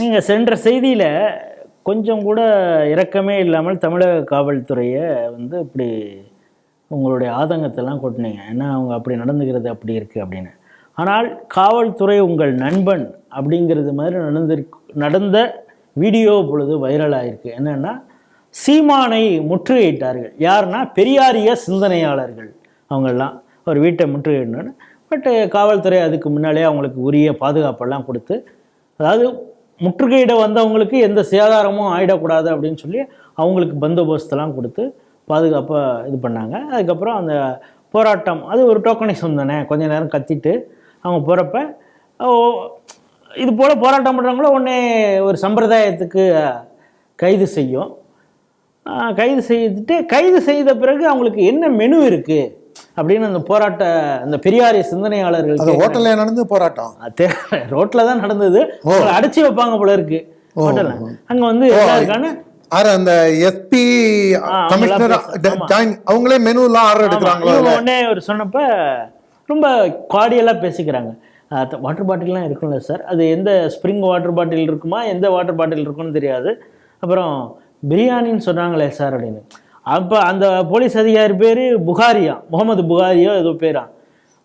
நீங்கள் சென்ற செய்தியில் கொஞ்சம் கூட இரக்கமே இல்லாமல் தமிழக காவல்துறையை வந்து இப்படி உங்களுடைய ஆதங்கத்தெல்லாம் கொட்டினீங்க. ஏன்னா அவங்க அப்படி நடந்துக்கிறது அப்படி இருக்குது அப்படின்னு. ஆனால் காவல்துறை உங்கள் நண்பன் அப்படிங்கிறது மாதிரி நடந்திருக்கு நடந்த வீடியோ பொழுது வைரல் என்னென்னா சீமானை முற்றுகையிட்டார்கள். யாருன்னா பெரியாரிய சிந்தனையாளர்கள் அவங்கெல்லாம் ஒரு வீட்டை முற்றுகையிடணும்னு. பட் காவல்துறை அதுக்கு முன்னாலே அவங்களுக்கு உரிய பாதுகாப்பெல்லாம் கொடுத்து அதாவது முற்றுகையிட வந்தவங்களுக்கு எந்த சேதாரமும் ஆயிடக்கூடாது அப்படின்னு சொல்லி அவங்களுக்கு பந்தோபஸ்தெல்லாம் கொடுத்து பாதுகாப்பாக இது பண்ணாங்க. அதுக்கப்புறம் அந்த போராட்டம் அது ஒரு டோக்கனிசம் தானே. கொஞ்ச நேரம் கத்திட்டு அவங்க போகிறப்ப இது போல் போராட்டம் பண்ணுறவங்கள உடனே ஒரு சம்பிரதாயத்துக்கு கைது செய்யும். கைது செய்துட்டு கைது செய்த பிறகு அவங்களுக்கு என்ன மெனு இருக்குது அப்படின்னு அந்த போராட்ட அந்த பெரியாரிய சிந்தனையாளர்கள் அது ஹோட்டல்ல நடந்து போராட்டம். ரோட்ல தான் நடந்தது. அடைச்சி வைப்பாங்க போல இருக்கு. ஹோட்டல்ல. அங்க வந்து இருக்கான்னு ஆறு அந்த எஸ்பி கமிஷனர் அவங்களா ஆமா. ஜாயின் அவங்களே மெனு எல்லாம் ஆர்டர் எடுக்கிறாங்களா உடனே ஒரு சொன்னப்ப ரொம்ப குவாடியலா பேசிக்கிறாங்க. வாட்டர் பாட்டில்லாம் இருக்கும்ல சார் அது எந்த ஸ்ப்ரிங் வாட்டர் பாட்டில் இருக்குமா? எந்த வாட்டர் பாட்டில் இருக்கும்னு தெரியாது. அப்புறம் பிரியாணின்னு சொன்னாங்களே சார் அப்படின்னு. அப்போ அந்த போலீஸ் அதிகாரி பேர் புகாரியா? முகமது புகாரியோ ஏதோ பேரா?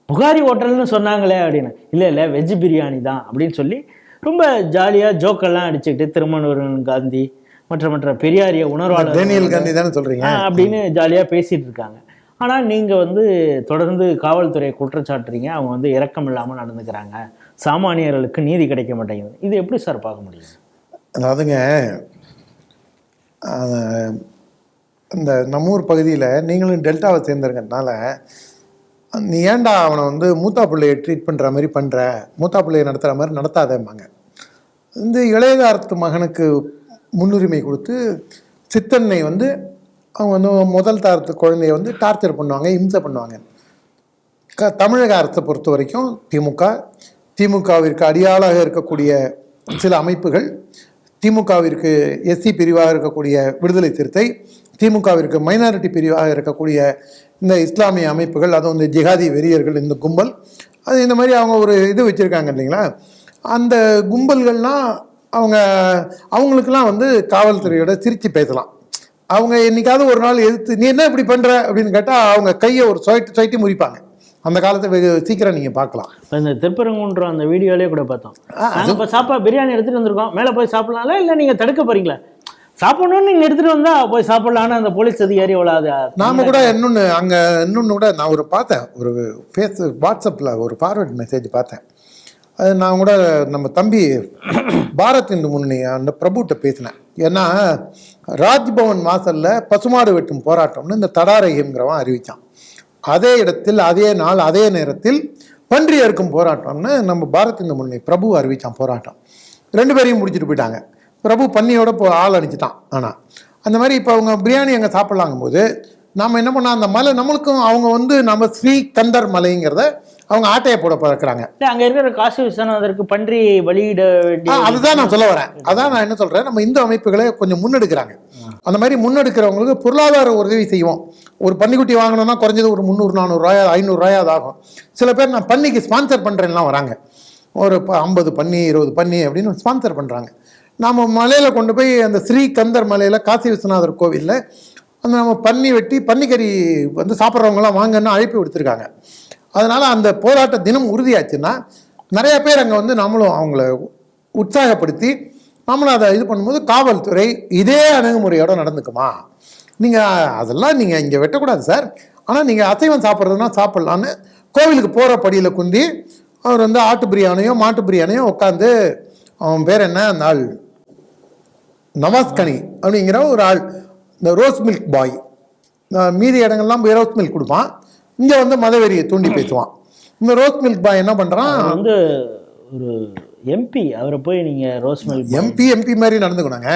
புகாரி ஹோட்டல்னு சொன்னாங்களே அப்படின்னு. இல்லை இல்லை வெஜ் பிரியாணி தான் அப்படின்னு சொல்லி ரொம்ப ஜாலியாக ஜோக்கெல்லாம் அடிச்சுக்கிட்டு திருமணூரன் காந்தி மற்ற மற்ற பெரியாரிய உணர்வாளர் டேனியல் காந்தி தானே சொல்றீங்க? ஆ, அப்படின்னு ஜாலியாக பேசிட்டு இருக்காங்க. ஆனால் நீங்கள் வந்து தொடர்ந்து காவல்துறையை குற்றச்சாட்டுறீங்க. அவங்க வந்து இரக்கம் இல்லாமல் நடந்துக்கிறாங்க. சாமானியர்களுக்கு நீதி கிடைக்க மாட்டேங்குது. இது எப்படி சார் பார்க்க முடியும்? அதாவதுங்க இந்த நம்ம ஊர் பகுதியில் நீங்களும் டெல்டாவை சேர்ந்துருக்கனால நீ ஏன்டா அவனை வந்து மூத்தா பிள்ளையை ட்ரீட் பண்ணுற மாதிரி பண்ணுற மூத்தா பிள்ளையை நடத்துகிற மாதிரி நடத்தாதேம்பாங்க. இந்த இளையதாரத்து மகனுக்கு முன்னுரிமை கொடுத்து சித்தன்னை வந்து அவங்க வந்து முதல் தாரத்து குழந்தைய வந்து டார்ச்சர் பண்ணுவாங்க இம்சை பண்ணுவாங்க. க தமிழக அரசை பொறுத்த வரைக்கும் திமுக திமுகவிற்கு அடியாளாக இருக்கக்கூடிய சில அமைப்புகள் திமுகவிற்கு எஸ்சி பிரிவாக இருக்கக்கூடிய விடுதலை சிறுத்தை திமுகவிற்கு மைனாரிட்டி பிரிவாக இருக்கக்கூடிய இந்த இஸ்லாமிய அமைப்புகள் அதுவும் இந்த ஜிகாதி வெறியர்கள் இந்த கும்பல் அது இந்த மாதிரி அவங்க ஒரு இது வச்சுருக்காங்க இல்லைங்களா? அந்த கும்பல்கள்லாம் அவங்க அவங்களுக்கெல்லாம் வந்து காவல்துறையோட சிரித்து பேசலாம். அவங்க என்னைக்காவது ஒரு நாள் எதிர்த்து நீ என்ன இப்படி பண்ற? அப்படின்னு கேட்டால் அவங்க கையை ஒரு சொயிட்டு சொயிட்டு முறிப்பாங்க. அந்த காலத்தை வெகு சீக்கிரம் நீங்கள் பார்க்கலாம். இப்போ இந்த திருப்பரங்குன்றம் அந்த வீடியோலேயே கூட பார்த்தோம். இப்போ சாப்பா பிரியாணி எடுத்துகிட்டு வந்திருக்கோம். மேலே போய் சாப்பிடலாம்ல? இல்லை நீங்கள் தடுக்க போறீங்களா? சாப்பிடணும்னு நீங்கள் எடுத்துகிட்டு வந்தால் போய் சாப்பிடலான்னு அந்த போலீஸ் அதிகாரி அவ்வளோ நாம கூட இன்னொன்று அங்கே இன்னொன்று கூட நான் ஒரு பார்த்தேன். ஒரு ஃபேஸ் வாட்ஸ்அப்பில் ஒரு ஃபார்வர்ட் மெசேஜ் பார்த்தேன். அது நான் கூட நம்ம தம்பி பாரத் இந்து முன்னணி அந்த பிரபுட்ட பேசினேன். ஏன்னா ராஜ்பவன் வாசல்ல பசுமாடு வெட்டும் போராட்டம்னு இந்த தடாரகிங்கிறவன் அறிவிச்சான். அதே இடத்தில் அதே நாள் அதே நேரத்தில் பன்றி அறுக்கும் போராட்டம்னு நம்ம பாரத் இந்து முன்னணி பிரபு அறிவிச்சான் போராட்டம். ரெண்டு பேரையும் முடிச்சுட்டு போயிட்டாங்க. பிரபு பன்னியோட போ ஆள் அடிச்சிட்டான் ஆனால் அந்த மாதிரி இப்போ அவங்க பிரியாணி அங்கே சாப்பிட்லாங்கும் போது நாம் என்ன பண்ணோம் அந்த மலை நம்மளுக்கும் அவங்க வந்து நம்ம ஸ்ரீ கந்தர் மலைங்கிறத அவங்க ஆட்டையை போட பார்க்குறாங்க இல்லை அங்கே இருக்கிற காசு விஸ்வநாதருக்கு பன்றி ஆ, அதுதான் நான் சொல்ல வரேன். அதான் நான் என்ன சொல்றேன் நம்ம இந்து அமைப்புகளை கொஞ்சம் முன்னெடுக்கிறாங்க. அந்த மாதிரி முன்னெடுக்கிறவங்களுக்கு பொருளாதார உதவி செய்வோம். ஒரு பன்னிக்குட்டி வாங்கணும்னா குறைஞ்சது ஒரு முந்நூறு நானூறுரூவாயா ஐநூறுரூவாயாது ஆகும். சில பேர் நான் பன்னிக்கு ஸ்பான்சர் பண்ணுறேன்லாம் வராங்க. ஒரு ஐம்பது பன்னி இருபது பன்னி அப்படின்னு ஸ்பான்சர் பண்ணுறாங்க நாம் மலையில் கொண்டு போய் அந்த ஸ்ரீ கந்தர் மலையில் காசி விஸ்வநாதர் கோவிலில் அந்த நம்ம பன்னி வெட்டி பன்னிக்கறி வந்து சாப்பிட்றவங்களாம் வாங்கன்னு அழைப்பு விடுத்திருக்காங்க. அதனால் அந்த போராட்ட தினம் உறுதியாச்சுன்னா நிறைய பேர் அங்கே வந்து நம்மளும் அவங்கள உற்சாகப்படுத்தி நம்மளும் அதை இது பண்ணும்போது காவல்துறை இதே அணுகுமுறையோட நடந்துக்குமா? நீங்கள் அதெல்லாம் நீங்கள் இங்கே வெட்டக்கூடாது சார். ஆனால் நீங்கள் அசைவம் சாப்பிட்றதுனா சாப்பிட்லான்னு கோவிலுக்கு போகிற படியில் குந்தி அவர் வந்து ஆட்டு பிரியாணியோ மாட்டு பிரியாணியோ உட்காந்து அவன் பேர் என்ன? அந்த ஆள். நவாஸ்கனி அப்படிங்கிற ஒரு ஆள் இந்த ரோஸ் மில்க் பாய். மீதி இடங்கள்லாம் போய் ரோஸ் மில்க் கொடுப்பான். இங்கே வந்து மதவெறியை தூண்டி பேசுவான். இந்த ரோஸ் மில்க் பாய் என்ன பண்ணுறான் வந்து ஒரு எம்பி அவரை போய் நீங்கள் ரோஸ் மில்க் எம்பி எம்பி மாதிரி நடந்துக்கணுங்க.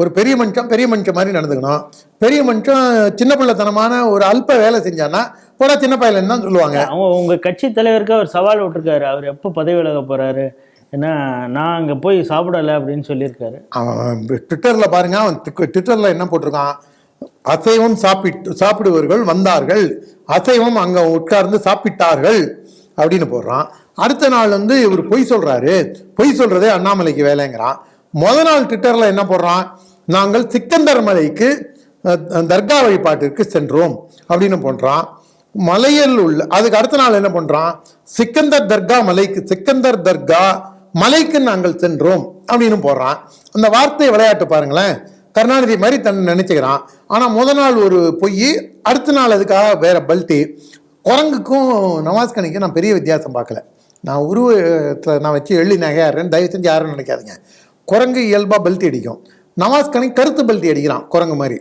ஒரு பெரிய மனுஷன் பெரிய மனுஷன் மாதிரி நடந்துக்கணும். பெரிய மனுஷன் சின்ன பிள்ளைத்தனமான ஒரு அல்ப வேலை செஞ்சானா போடா சின்ன பையலன்னு தான் சொல்லுவாங்க. அவங்க உங்கள் கட்சி தலைவருக்கு அவர் சவால் விட்டுருக்காரு. அவர் எப்போ பதவி விலக போகிறாரு ஏன்னா நான் அங்கே போய் சாப்பிடலை அப்படின்னு சொல்லியிருக்காரு. அவன் ட்விட்டரில் பாருங்க அவன் ட்விட்டரில் என்ன போட்டிருக்கான்? அசைவம் சாப்பிட்டு சாப்பிடுவர்கள் வந்தார்கள். அசைவம் அங்கே உட்கார்ந்து சாப்பிட்டார்கள் அப்படின்னு போடுறான். அடுத்த நாள் வந்து இவர் பொய் சொல்கிறாரு பொய் சொல்கிறதே அண்ணாமலைக்கு வேலைங்கிறான். முத நாள் ட்விட்டரில் என்ன போடுறான்? நாங்கள் சிக்கந்தர் மலைக்கு தர்கா வழிபாட்டிற்கு சென்றோம் அப்படின்னு போடுறான். மலையில் உள்ள அதுக்கு அடுத்த நாள் என்ன பண்ணுறான் சிக்கந்தர் தர்கா மலைக்கு சிக்கந்தர் தர்கா மலைக்கு நாங்கள் சென்றோம் அப்படின்னு போடுறான் அந்த வார்த்தை விளையாட்டு பாருங்களேன். கருணாநிதி மாதிரி தன்னை நினைச்சுக்கிறான். ஆனால் முத நாள் ஒரு பொய் அடுத்த நாள் அதுக்காக வேற பல்ட்டி. குரங்குக்கும் நவாஸ்கனிக்கும் நான் பெரிய வித்தியாசம் பார்க்கல. நான் உருவத்தில் நான் வச்சு எள்ளி நகையாடுறேன் தயவு செஞ்சு யாரும் நினைக்காதீங்க. குரங்கு இயல்பாக பல்ட்டி அடிக்கும். நவாஸ்கனி கருத்து பல்ட்டி அடிக்கிறான் குரங்கு மாதிரி.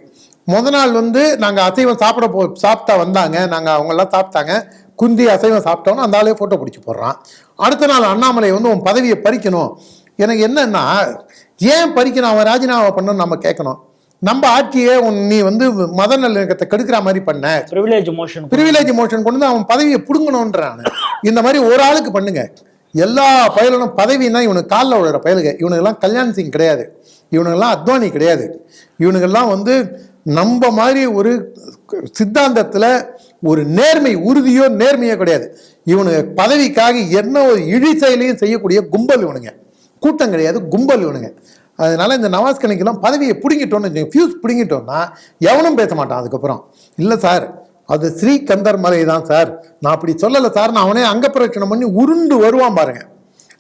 முத நாள் வந்து நாங்கள் அசைவம் சாப்பிட போ சாப்பிட்டா வந்தாங்க. நாங்கள் அவங்கெல்லாம் சாப்பிட்டாங்க. குந்தி அசைவம் சாப்பிட்டோன்னு அந்த ஆளே ஃபோட்டோ பிடிச்சி போடுறான். அடுத்த நாள் அண்ணாமலை வந்து உன் பதவியை பறிக்கணும். எனக்கு என்னன்னா ஏன் பறிக்கணும்? அவன் ராஜினாமா பண்ணணும்னு நம்ம கேட்கணும். நம்ம ஆட்சியே உன் நீ வந்து மத நல்லிணக்கத்தை கெடுக்கிற மாதிரி பண்ண. ப்ரிவிலேஜ் மோஷன் பிரிவிலேஜ் மோஷன் கொண்டு வந்து அவன் பதவியை பிடுங்கணுன்றான் இந்த மாதிரி ஒரு ஆளுக்கு பண்ணுங்க. எல்லா பயலும் பதவின்னா இவனுக்கு காலில் விழுற பயலுங்க. இவனுக்கெல்லாம் கல்யாண் சிங் கிடையாது. இவனுக்கெல்லாம் அத்வானி கிடையாது. இவனுக்கெல்லாம் வந்து நம்ம மாதிரி ஒரு சித்தாந்தத்தில் ஒரு நேர்மை உறுதியோ நேர்மையோ கிடையாது. இவனுக்கு பதவிக்காக என்ன ஒரு இழி செயலையும் செய்யக்கூடிய கும்பல் இவனுங்க. கூட்டம் கிடையாது கும்பல் இவனுங்க. அதனால இந்த நவாஸ் கணக்கெல்லாம் பதவியை பிடுங்கிட்டோன்னு ஃபியூஸ் பிடுங்கிட்டோம்னா எவனும் பேச மாட்டான் அதுக்கப்புறம். இல்லை சார் அது ஸ்ரீகந்தர் மலை தான் சார் நான் அப்படி சொல்லலை சார் நான் அவனே அங்க பிரச்சனை பண்ணி உருண்டு வருவான் பாருங்க.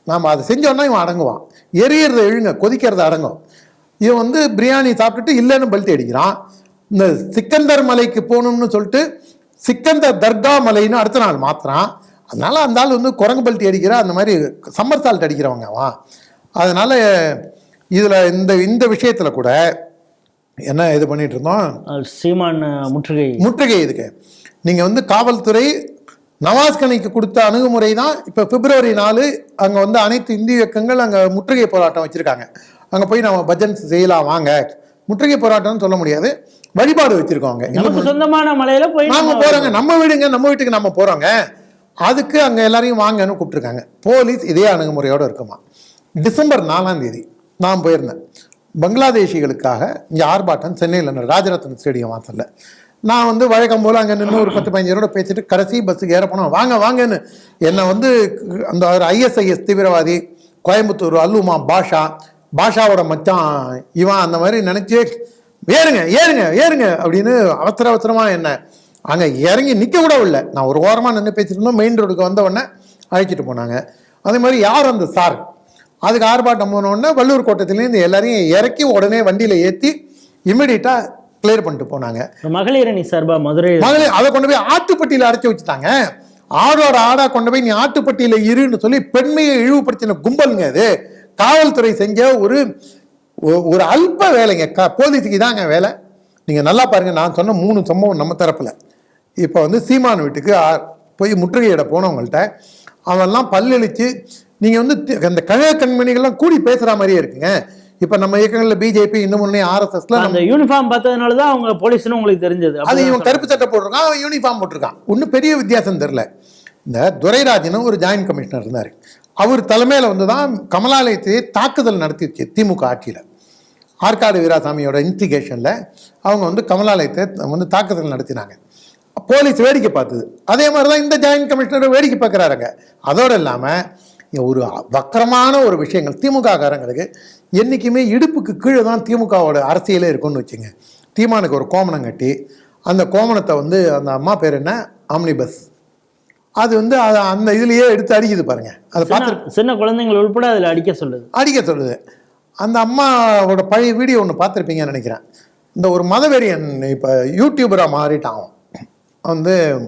நாம் அதை செஞ்சோன்னா இவன் அடங்குவான். எரியறத எழுங்க கொதிக்கிறத அடங்கும். இவன் வந்து பிரியாணி சாப்பிட்டுட்டு இல்லைன்னு பல்ட்டி அடிக்கிறான். இந்த சிக்கந்தர் மலைக்கு போகணும்னு சொல்லிட்டு சிக்கந்தர் தர்கா மலைன்னு அடுத்த நாள் மாத்துறான். அதனால அந்த ஆள் வந்து குரங்கு பல்ட்டி அடிக்கிற அந்த மாதிரி சம்மர் சால்ட் அடிக்கிறவங்க அவன். அதனால இதுல இந்த இந்த விஷயத்துல கூட என்ன இது பண்ணிட்டு இருந்தோம்? சீமான் முற்றுகை. முற்றுகை இதுக்கு. நீங்க வந்து காவல்துறை நவாஸ் கனிக்கு கொடுத்த அணுகுமுறை தான் இப்போ பிப்ரவரி நாலு அங்கே வந்து அனைத்து இந்திய இயக்கங்கள் அங்கே முற்றுகை போராட்டம் வச்சுருக்காங்க. அங்கே போய் நம்ம பஜன் செய்யலாம் வாங்க. முற்றுகை போராட்டம்னு சொல்ல முடியாது. வழிபாடு வச்சுருக்கோங்க நமக்கு சொந்தமான மலையில போய் போறோங்க. நம்ம வீடுங்க நம்ம வீட்டுக்கு நம்ம போறோங்க. அதுக்கு அங்க எல்லாரையும் வாங்கன்னு கூப்பிட்டுருக்காங்க. போலீஸ் இதே அணுகுமுறையோட இருக்குமா? டிசம்பர் நாலாம் தேதி நான் போயிருந்தேன். பங்களாதேஷிகளுக்காக இங்கே ஆர்ப்பாட்டம் சென்னையில் ராஜரத்ன ஸ்டேடியம் வாசல்ல. நான் வந்து வழக்கம் போல் அங்கே நின்று ஒரு பத்து பதினஞ்சரோட பேசிட்டு கடைசி பஸ்ஸுக்கு ஏற போனோம். வாங்க வாங்கன்னு. என்னை வந்து அந்த ஒரு ஐஎஸ்ஐஎஸ் தீவிரவாதி கோயம்புத்தூர் அல்லுமா பாஷா பாஷாவோட மச்சான் இவன் அந்த மாதிரி நினைச்சு ஏறுங்க ஏறுங்க ஏறுங்க அப்படின்னு அவசர அவசரமா என்ன அங்கே இறங்கி நிற்க கூட இல்லை நான் ஒரு ஓரமாக நின்று பேசிட்டு இருந்தோம். மெயின் ரோடுக்கு வந்த உடனே அழைச்சிட்டு போனாங்க. அதே மாதிரி யார் அந்த சார் அதுக்கு ஆர்ப்பாட்டம் போன உடனே வள்ளூர் கோட்டத்துலேருந்து எல்லாரையும் இறக்கி உடனே வண்டியில் ஏற்றி இமிடியட்டாக கிளியர் பண்ணிட்டு போனாங்க. மகளிர் அணி சார்பா மதுரை மகளிர் அதை கொண்டு போய் ஆட்டுப்பட்டியில் அடைச்சி வச்சுட்டாங்க. ஆடோட ஆடா கொண்டு போய் நீ ஆட்டுப்பட்டியில் இருன்னு சொல்லி பெண்மையை இழிவுபடுத்தின கும்பலுங்க அது காவல்துறை செஞ்ச ஒரு ஒரு அல்ப வேலைங்க. க போலீஸுக்கு இதாங்க வேலை. நீங்கள் நல்லா பாருங்க நான் சொன்ன மூணு சம்பவம் நம்ம தரப்பில். இப்போ வந்து சீமான் வீட்டுக்கு ஆ- போய் முற்றுகையிட போனவங்கள்ட்ட அவன்லாம் பல்லளிச்சு நீங்கள் வந்து அந்த கழக கண்மணிகள்லாம் கூடி பேசுகிற மாதிரியே இருக்குங்க. இப்போ நம்ம இயக்கங்களில் பிஜேபி இன்னும் முன்னே ஆர்எஸ்எஸ்ல அந்த யூனிஃபார்ம் பார்த்ததுனால தான் அவங்க போலீஸ்னு உங்களுக்கு தெரிஞ்சது. அது இவன் கருப்பு சட்டை போட்டிருக்கான் அவன் யூனிஃபார்ம் போட்டிருக்கான். ஒன்றும் பெரிய வித்தியாசம் தெரில இந்த துரைராஜனும் ஒரு ஜாயின்ட் கமிஷனர் இருந்தார். அவர் தலைமையில் வந்து தான் கமலாலயத்தை தாக்குதல் நடத்திச்சு திமுக ஆட்சியில். ஆற்காடு வீராசாமியோட இன்ஸ்டிகேஷனில் அவங்க வந்து கமலாலயத்தை வந்து தாக்குதல் நடத்தினாங்க. போலீஸ் வேடிக்கை பார்த்தது. அதே மாதிரி தான் இந்த ஜாயின்ட் கமிஷனர் வேடிக்கை பார்க்குறாருங்க. அதோடு இல்லாமல் ஒரு வக்கரமான ஒரு விஷயங்கள் திமுக காரங்களுக்கு என்றைக்குமே இடுப்புக்கு கீழே தான் திமுகவோட அரசியலே இருக்கும்னு வச்சுங்க. தீமானுக்கு ஒரு கோமணம் கட்டி அந்த கோமணத்தை வந்து அந்த அம்மா பேர் என்ன? ஆம்னி பஸ் அது வந்து அது அந்த இதுலயே எடுத்து அடிக்குது பாருங்க. அதை பார்த்து சின்ன- குழந்தைங்கள் உள்பட அதுல அடிக்க சொல்லுது. அடிக்க சொல்லுது. அந்த அம்மாவோட பழைய வீடியோ ஒன்று பார்த்துருப்பீங்கன்னு நினைக்கிறேன். இந்த ஒரு மதவெறியன் இப்போ யூடியூபராக மாறிட்டான். அவன். வந்து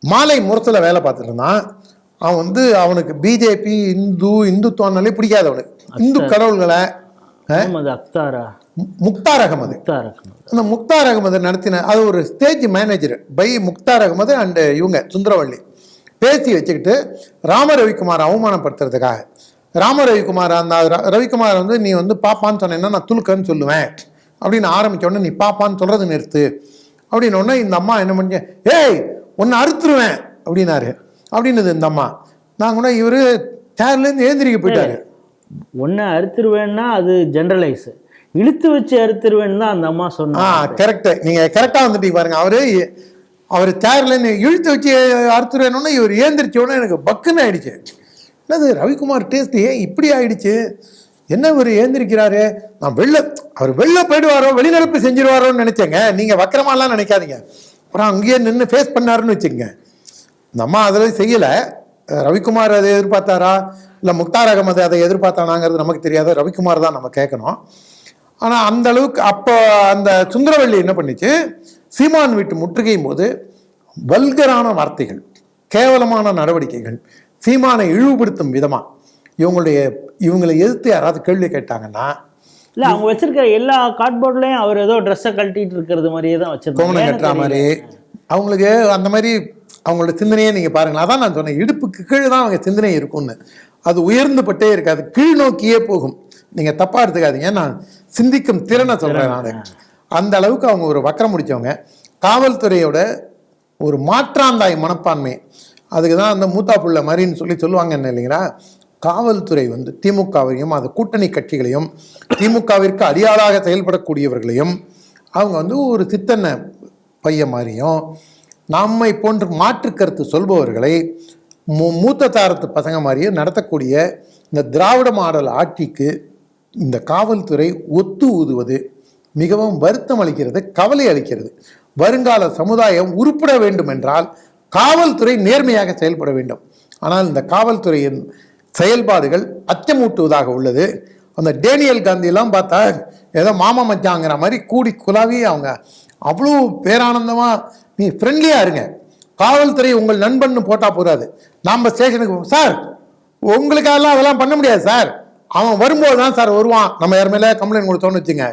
மாலை முரசில் வேலை பார்த்துட்டு இருந்தான். அவன் வந்து அவனுக்கு பிஜேபி இந்து இந்துத்துவனாலே பிடிக்காது அவனுக்கு இந்து கடவுள்களை மு- முக்தார் அகமது அந்த முக்தார் அகமது நடத்தின அது ஒரு stage manager by Mukhtar Ahmed and இவங்க சுந்தரவள்ளி. பேசி வச்சுக்கிட்டு ராம ரவிக்குமார் அவமானப்படுத்துறதுக்காக ராம ரவிக்குமார் அந்த ரவிக்குமார் வந்து நீ வந்து பாப்பான்னு சொன்னேன்னா நான் துலுக்கன்னு சொல்லுவேன். அப்படின்னு ஆரம்பிச்ச உடனே நீ பாப்பான்னு சொல்றது நிறுத்து. அப்படின்னு உடனே இந்த அம்மா என்ன பண்ணி ஏய் உன்னை அறுத்துருவேன். அப்படின்னாரு. அப்படின்னுது இந்த அம்மா. நான் கூட இவரு சேர்லேருந்து ஏந்திரிக்க போயிட்டாரு. ஒன்னு அறுத்துருவேன்னா அது ஜெனரலைஸ் இழுத்து வச்சு அறுத்துருவேன்னு தான் அந்த அம்மா ஆ சொன்னாங்க கரெக்ட் நீங்க கரெக்டா வந்துட்டீங்க பாருங்க. அவரு அவர் சேர்ல இழுத்து வச்சு அறுத்துருவேணும்னா இவர் ஏந்திரிச்ச உடனே எனக்கு பக்குன்னு ஆயிடுச்சு. என்னது ரவிக்குமார் டேஸ்ட் ஏன் இப்படி ஆயிடுச்சு? என்ன இவர் ஏந்திரிக்கிறாரு? நான் வெளில அவர் வெளில போயிடுவாரோ வெளிநடப்பு செஞ்சிருவாரோன்னு நினைச்சேங்க. நீங்க வக்கரமாலாம் நினைக்காதீங்க. அப்புறம் அங்கேயே நின்று ஃபேஸ் பண்ணாருன்னு வச்சுக்கோங்க. இந்த அம்மா அதில் செய்யலை. ரவிக்குமார் அதை எதிர்பார்த்தாரா? இல்லை முக்தார் அகமது அதை எதிர்பார்த்தானாங்கிறது நமக்கு தெரியாது. ரவிக்குமார் தான் நம்ம கேட்கணும். ஆனால் அந்த அளவுக்கு அப்போ அந்த சுந்தரவள்ளி என்ன பண்ணிச்சு? சீமான் வீட்டு முற்றுகையும் போது வல்கரான வார்த்தைகள் கேவலமான நடவடிக்கைகள் சீமானை இழிவுபடுத்தும் விதமா இவங்களுடைய இவங்களை எதிர்த்து யாராவது கேள்வி கேட்டாங்கன்னா இல்ல அவங்க வச்சிருக்கிற எல்லா கார்ட்போர்ட்லயும் அவர் ஏதோ ட்ரெஸ்ஸை கழட்டிட்டு இருக்கிறது மாதிரியே தான் வச்சிருக்காங்க கட்டுற மாதிரி. அவங்களுக்கு அந்த மாதிரி அவங்களோட சிந்தனையே நீங்கள் பாருங்களேன். அதான் நான் சொன்னேன் இடுப்புக்கு கீழே தான் அவங்க சிந்தனை இருக்கும்னு. அது உயர்ந்துபட்டே இருக்காது கீழ் நோக்கியே போகும். நீங்கள் தப்பாக எடுத்துக்காதீங்க. நான் சிந்திக்கும் திறனை சொல்கிறேன் நான். அந்த அளவுக்கு அவங்க ஒரு வக்கரம் முடிச்சவங்க. காவல்துறையோட ஒரு மாற்றாந்தாய் மனப்பான்மை. அதுக்கு தான் அந்த மூத்தா புள்ள மாதிரின்னு சொல்லி சொல்லுவாங்க என்ன இல்லைங்களா? காவல்துறை வந்து திமுகவையும் அது கூட்டணி கட்சிகளையும் திமுகவிற்கு அடியாளாக செயல்படக்கூடியவர்களையும் அவங்க வந்து ஒரு சித்தன்ன பையன் மாதிரியும் நம்மை போன்று மாற்று கருத்து சொல்பவர்களை மூ- மூத்த தாரத்து பசங்க மாதிரியும் நடத்தக்கூடிய இந்த திராவிட மாடல் ஆட்சிக்கு இந்த காவல்துறை ஒத்து ஊதுவது மிகவும் வருத்தம் அளிக்கிறது கவலை அளிக்கிறது. வருங்கால சமுதாயம் உருப்பட வேண்டும் என்றால் காவல்துறை நேர்மையாக செயல்பட வேண்டும். ஆனால் இந்த காவல்துறையின் செயல்பாடுகள் அச்சமூட்டுவதாக உள்ளது. அந்த டேனியல் காந்தியெல்லாம் பார்த்தா ஏதோ மாமா மச்சாங்கிற மாதிரி கூடி குலாவி அவங்க. அவ்வளோ பேரானந்தமாக நீ ஃப்ரெண்ட்லியாக இருங்க. காவல்துறை உங்கள் நண்பன்னு போட்டால் போகாது நாம் ஸ்டேஷனுக்கு சார் உங்களுக்காகலாம் அதெல்லாம் பண்ண முடியாது சார். அவன் வரும்போது தான் சார் வருவான். நம்ம யார் மேலே கம்ப்ளைண்ட் கொடுத்தோன்னு வச்சுங்க.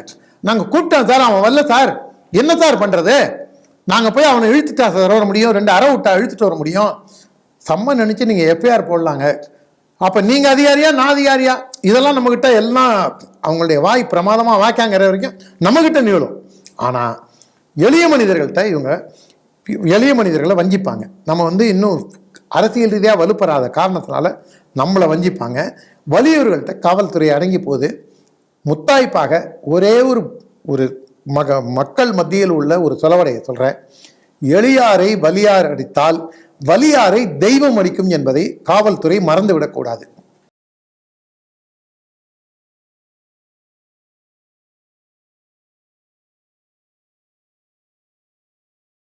நாங்கள் கூப்பிட்டோம் சார் அவன் வரல சார். என்ன சார் பண்ணுறது நாங்கள் போய் அவனை இழுத்துட்டா சார் வர முடியும்? ரெண்டு அரை விட்டா இழுத்துட்டு வர முடியும்? செம்ம நினச்சி நீங்கள் எஃப்ஐஆர் போடலாங்க. அப்போ நீங்கள் அதிகாரியா நான் அதிகாரியா? இதெல்லாம் நம்மக்கிட்ட எல்லாம் அவங்களுடைய வாய் பிரமாதமாக வாக்காங்கிற வரைக்கும் நம்மக்கிட்ட நீளும் ஆனால் எளிய மனிதர்கள்ட்ட இவங்க எளிய மனிதர்களை வஞ்சிப்பாங்க. நம்ம வந்து இன்னும் அரசியல் ரீதியாக வலுப்பெறாத காரணத்தினால நம்மளை வஞ்சிப்பாங்க. வலியவர்கள்ட்ட காவல்துறை அடங்கி போது முத்தாய்ப்பாக ஒரே ஒரு ஒரு மக மக்கள் மத்தியில் உள்ள ஒரு சொலவடையை சொல்கிறேன் எளியாரை வலியார் அடித்தால் வலியாரை தெய்வம் அடிக்கும் என்பதை காவல்துறை மறந்துவிடக்கூடாது.